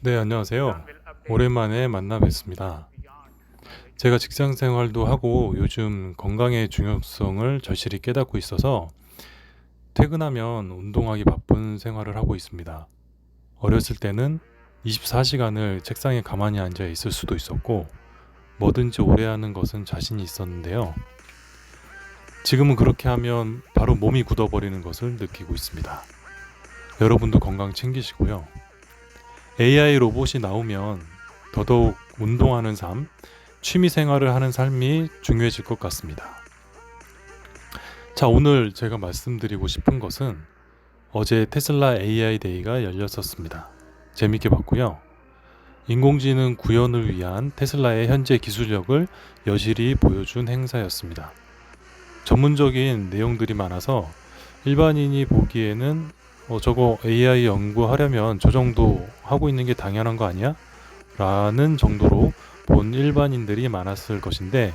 네, 안녕하세요. 오랜만에 만나 뵙습니다. 제가 직장 생활도 하고 요즘 건강의 중요성을 절실히 깨닫고 있어서 퇴근하면 운동하기 바쁜 생활을 하고 있습니다. 어렸을 때는 24시간을 책상에 가만히 앉아 있을 수도 있었고 뭐든지 오래 하는 것은 자신이 있었는데요. 지금은 그렇게 하면 바로 몸이 굳어버리는 것을 느끼고 있습니다. 여러분도 건강 챙기시고요. AI 로봇이 나오면 더더욱 운동하는 삶, 취미 생활을 하는 삶이 중요해질 것 같습니다. 자, 오늘 제가 말씀드리고 싶은 것은 어제 테슬라 AI 데이가 열렸었습니다. 재밌게 봤고요. 인공지능 구현을 위한 테슬라의 현재 기술력을 여실히 보여준 행사였습니다. 전문적인 내용들이 많아서 일반인이 보기에는 어, 저거 AI 연구하려면 저 정도 하고 있는 게 당연한 거 아니야? 라는 정도로 본 일반인들이 많았을 것인데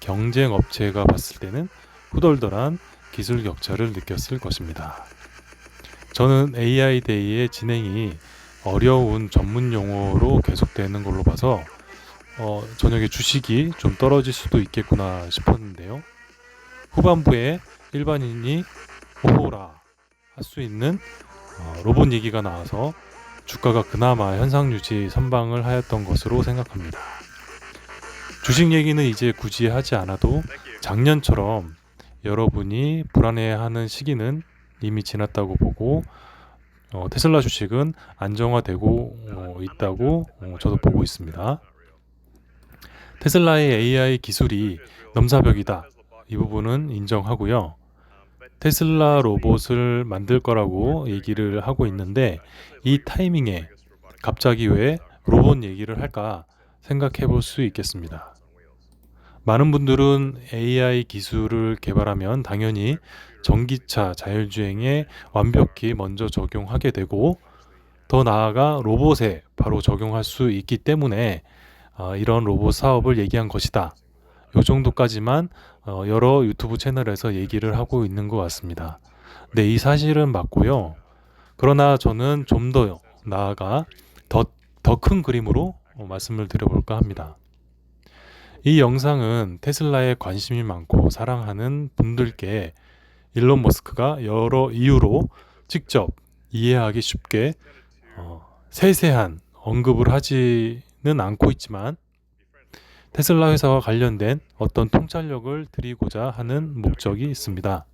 경쟁 업체가 봤을 때는 후덜덜한 기술 격차를 느꼈을 것입니다. 저는 AI 데이의 진행이 어려운 전문 용어로 계속되는 걸로 봐서 어, 저녁에 주식이 좀 떨어질 수도 있겠구나 싶었는데요. 후반부에 일반인이 오호라 할 수 있는 어, 로봇 얘기가 나와서 주가가 그나마 현상 유지 선방을 하였던 것으로 생각합니다. 주식 얘기는 이제 굳이 하지 않아도 작년처럼 여러분이 불안해하는 시기는 이미 지났다고 보고 어, 테슬라 주식은 안정화되고 어, 있다고 어, 저도 보고 있습니다. 테슬라의 AI 기술이 넘사벽이다. 이 부분은 인정하고요. 테슬라 로봇을 만들 거라고 얘기를 하고 있는데 이 타이밍에 갑자기 왜 로봇 얘기를 할까 생각해 볼 수 있겠습니다. 많은 분들은 AI 기술을 개발하면 당연히 전기차 자율주행에 완벽히 먼저 적용하게 되고 더 나아가 로봇에 바로 적용할 수 있기 때문에 어, 이런 로봇 사업을 얘기한 것이다. 요 정도까지만 어, 여러 유튜브 채널에서 얘기를 하고 있는 것 같습니다. 네, 이 사실은 맞고요. 그러나 저는 좀 더 나아가 더 더 큰 그림으로 어, 말씀을 드려볼까 합니다. 이 영상은 테슬라에 관심이 많고 사랑하는 분들께 일론 머스크가 여러 이유로 직접 이해하기 쉽게 어, 세세한 언급을 하지는 않고 있지만 테슬라 회사와 관련된 어떤 통찰력을 드리고자 하는 목적이 있습니다.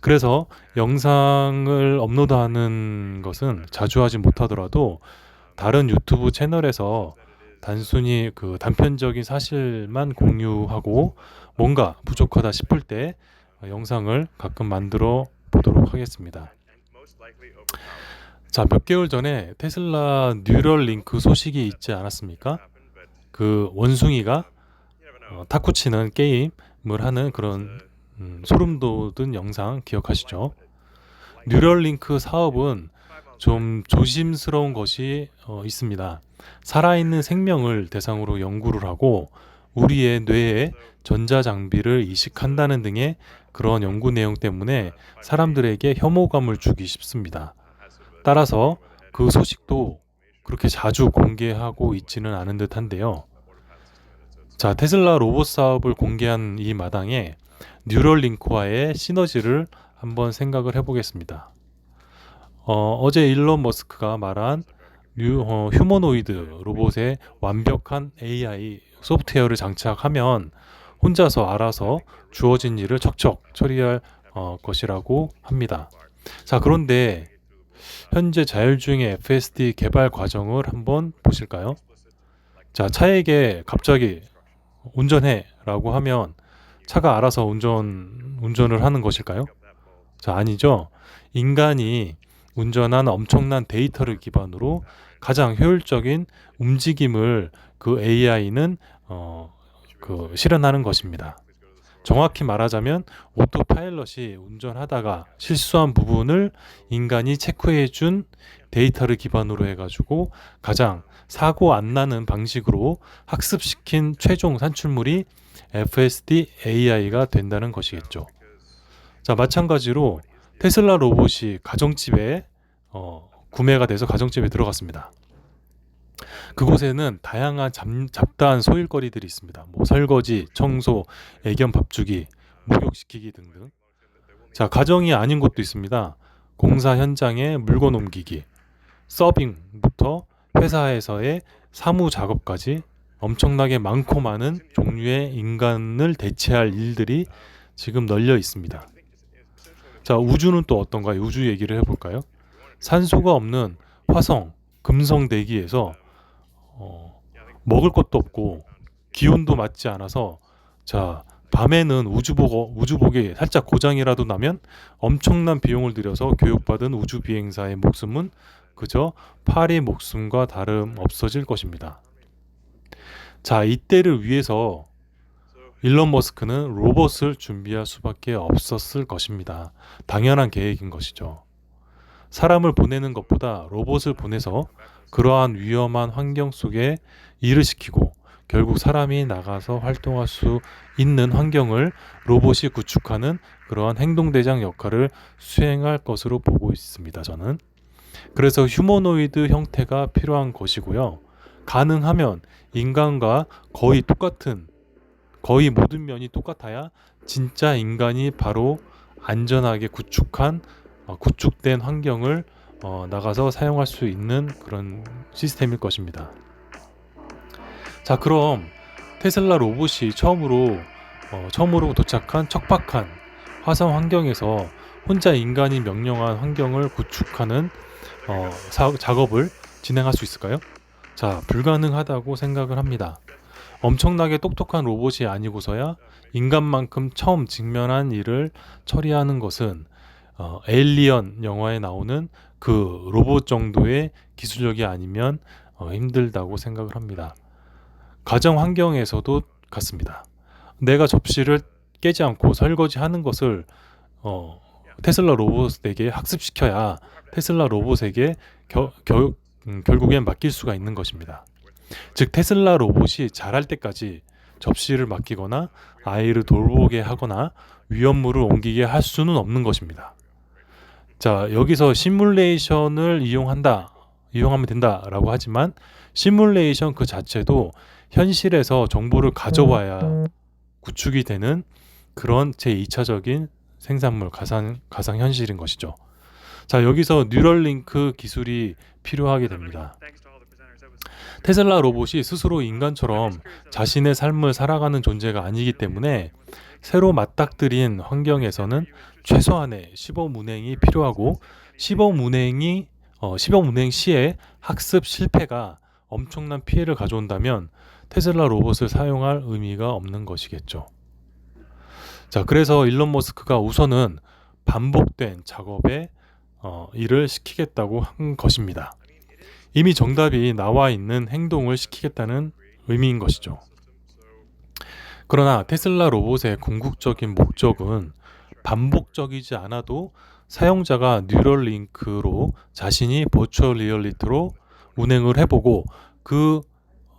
그래서 영상을 업로드하는 것은 자주 하지 못하더라도 다른 유튜브 채널에서 단순히 그 단편적인 사실만 공유하고 뭔가 부족하다 싶을 때 영상을 가끔 만들어 보도록 하겠습니다. 자, 몇 개월 전에 테슬라 뉴럴 링크 소식이 있지 않았습니까? 그 원숭이가 어, 탁구 치는 게임을 하는 그런 음, 소름 돋은 영상 기억하시죠? 뉴럴링크 사업은 좀 조심스러운 것이 어, 있습니다. 살아있는 생명을 대상으로 연구를 하고 우리의 뇌에 전자장비를 이식한다는 등의 그런 연구 내용 때문에 사람들에게 혐오감을 주기 쉽습니다. 따라서 그 소식도 그렇게 자주 공개하고 있지는 않은 듯 한데요. 자, 테슬라 로봇 사업을 공개한 이 마당에 뉴럴링크와의 시너지를 한번 생각을 해보겠습니다. 어, 어제 일론 머스크가 말한 뉴, 어, 휴머노이드 로봇의 완벽한 AI 소프트웨어를 장착하면 혼자서 알아서 주어진 일을 척척 처리할 어, 것이라고 합니다. 자, 그런데 현재 자율주행의 FSD 개발 과정을 한번 보실까요? 자, 차에게 갑자기 운전해라고 하면 차가 알아서 운전 운전을 하는 것일까요? 자, 아니죠. 인간이 운전한 엄청난 데이터를 기반으로 가장 효율적인 움직임을 그 AI는 어, 그 실현하는 것입니다. 정확히 말하자면 오토파일럿이 운전하다가 실수한 부분을 인간이 체크해 준 데이터를 기반으로 해가지고 가장 사고 안 나는 방식으로 학습시킨 최종 산출물이 FSD AI가 된다는 것이겠죠. 자, 마찬가지로 테슬라 로봇이 가정집에 어, 구매가 돼서 가정집에 들어갔습니다. 그곳에는 다양한 잡, 잡다한 소일거리들이 있습니다. 뭐 설거지, 청소, 애견 밥 주기, 목욕시키기 등등. 자, 가정이 아닌 곳도 있습니다. 공사 현장에 물건 옮기기, 서빙부터 회사에서의 사무 작업까지 엄청나게 많고 많은 종류의 인간을 대체할 일들이 지금 널려 있습니다. 자, 우주는 또 어떤가요? 우주 얘기를 해볼까요? 산소가 없는 화성, 금성 대기에서 어, 먹을 것도 없고 기온도 맞지 않아서 자 밤에는 우주복 우주복이 살짝 고장이라도 나면 엄청난 비용을 들여서 교육받은 우주 비행사의 목숨은 그저 파리 목숨과 다름 없어질 것입니다. 자 이때를 위해서 일론 머스크는 로봇을 준비할 수밖에 없었을 것입니다. 당연한 계획인 것이죠. 사람을 보내는 것보다 로봇을 보내서 그러한 위험한 환경 속에 일을 시키고 결국 사람이 나가서 활동할 수 있는 환경을 로봇이 구축하는 그러한 행동대장 역할을 수행할 것으로 보고 있습니다. 저는. 그래서 휴머노이드 형태가 필요한 것이고요. 가능하면 인간과 거의 똑같은 거의 모든 면이 똑같아야 진짜 인간이 바로 안전하게 구축한 어, 구축된 환경을 어, 나가서 사용할 수 있는 그런 시스템일 것입니다. 자, 그럼 테슬라 로봇이 처음으로 어, 처음으로 도착한 척박한 화성 환경에서 혼자 인간이 명령한 환경을 구축하는 어, 사, 작업을 진행할 수 있을까요? 자, 불가능하다고 생각을 합니다. 엄청나게 똑똑한 로봇이 아니고서야 인간만큼 처음 직면한 일을 처리하는 것은 어, 에일리언 영화에 나오는 그 로봇 정도의 기술력이 아니면 어, 힘들다고 생각을 합니다. 가정 환경에서도 같습니다. 내가 접시를 깨지 않고 설거지하는 것을 어, 테슬라 로봇에게 학습시켜야 테슬라 로봇에게 겨, 겨, 음, 결국엔 맡길 수가 있는 것입니다. 즉 테슬라 로봇이 잘할 때까지 접시를 맡기거나 아이를 돌보게 하거나 위험물을 옮기게 할 수는 없는 것입니다. 자, 여기서 시뮬레이션을 이용한다, 이용하면 된다라고 하지만 시뮬레이션 그 자체도 현실에서 정보를 가져와야 구축이 되는 그런 제2차적인 생산물 가상 가상 현실인 것이죠. 자, 여기서 뉴럴링크 기술이 필요하게 됩니다. 테슬라 로봇이 스스로 인간처럼 자신의 삶을 살아가는 존재가 아니기 때문에 새로 맞닥뜨린 환경에서는 최소한의 시범 운행이 필요하고 시범 운행이 어, 시범 운행 시에 학습 실패가 엄청난 피해를 가져온다면 테슬라 로봇을 사용할 의미가 없는 것이겠죠. 자, 그래서 일론 머스크가 우선은 반복된 작업에 어, 일을 시키겠다고 한 것입니다. 이미 정답이 나와 있는 행동을 시키겠다는 의미인 것이죠. 그러나 테슬라 로봇의 궁극적인 목적은 반복적이지 않아도 사용자가 뉴럴링크로 자신이 버추얼 리얼리티로 운행을 해보고 그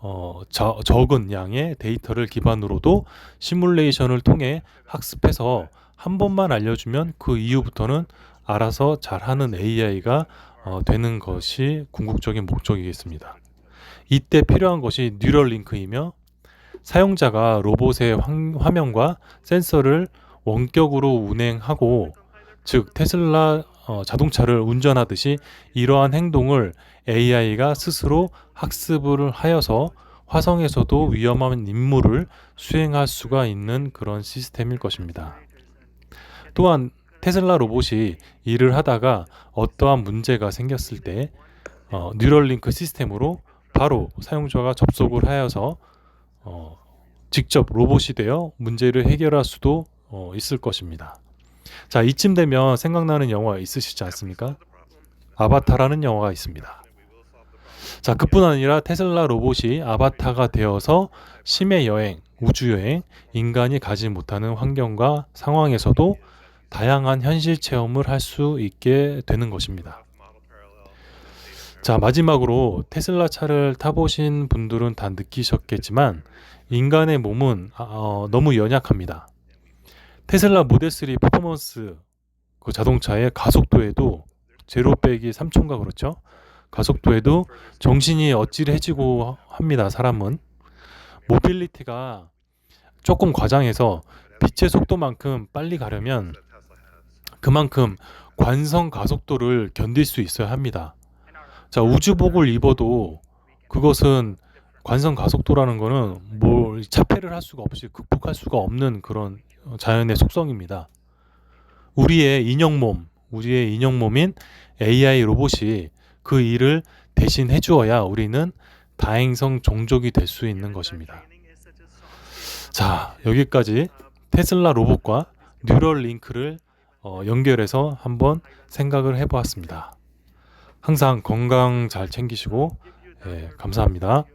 어, 저, 적은 양의 데이터를 기반으로도 시뮬레이션을 통해 학습해서 한 번만 알려주면 그 이후부터는 알아서 잘하는 AI가 어, 되는 것이 궁극적인 목적이겠습니다. 이때 필요한 것이 뉴럴링크이며 사용자가 로봇의 화면과 센서를 원격으로 운행하고 즉 테슬라 어, 자동차를 운전하듯이 이러한 행동을 AI가 스스로 학습을 하여서 화성에서도 위험한 임무를 수행할 수가 있는 그런 시스템일 것입니다. 또한 테슬라 로봇이 일을 하다가 어떠한 문제가 생겼을 때 어, 뉴럴링크 시스템으로 바로 사용자가 접속을 하여서 어, 직접 로봇이 되어 문제를 해결할 수도 어, 있을 것입니다. 자, 이쯤 되면 생각나는 영화 있으시지 않습니까? 아바타라는 영화가 있습니다. 자, 그뿐 아니라 테슬라 로봇이 아바타가 되어서 심해 여행, 우주 여행, 인간이 가지 못하는 환경과 상황에서도 다양한 현실 체험을 할 수 있게 되는 것입니다. 자, 마지막으로 테슬라 차를 타보신 분들은 다 느끼셨겠지만 인간의 몸은 아, 어, 너무 연약합니다. 테슬라 모델 3 퍼포먼스 그 자동차의 가속도에도 제로 빼기 3초인가 그렇죠? 가속도에도 정신이 어찌해지고 합니다. 사람은 모빌리티가 조금 과장해서 빛의 속도만큼 빨리 가려면 그만큼 관성 가속도를 견딜 수 있어야 합니다. 자, 우주복을 입어도 그것은 관성 가속도라는 거는 뭐 차폐를 할 수가 없이 극복할 수가 없는 그런 자연의 속성입니다. 우리의 인형 몸, 우리의 인형 몸인 AI 로봇이 그 일을 대신 해 주어야 우리는 다행성 종족이 될 수 있는 것입니다. 자, 여기까지 테슬라 로봇과 뉴럴 링크를 어, 연결해서 한번 생각을 해보았습니다. 항상 건강 잘 챙기시고 예, 감사합니다.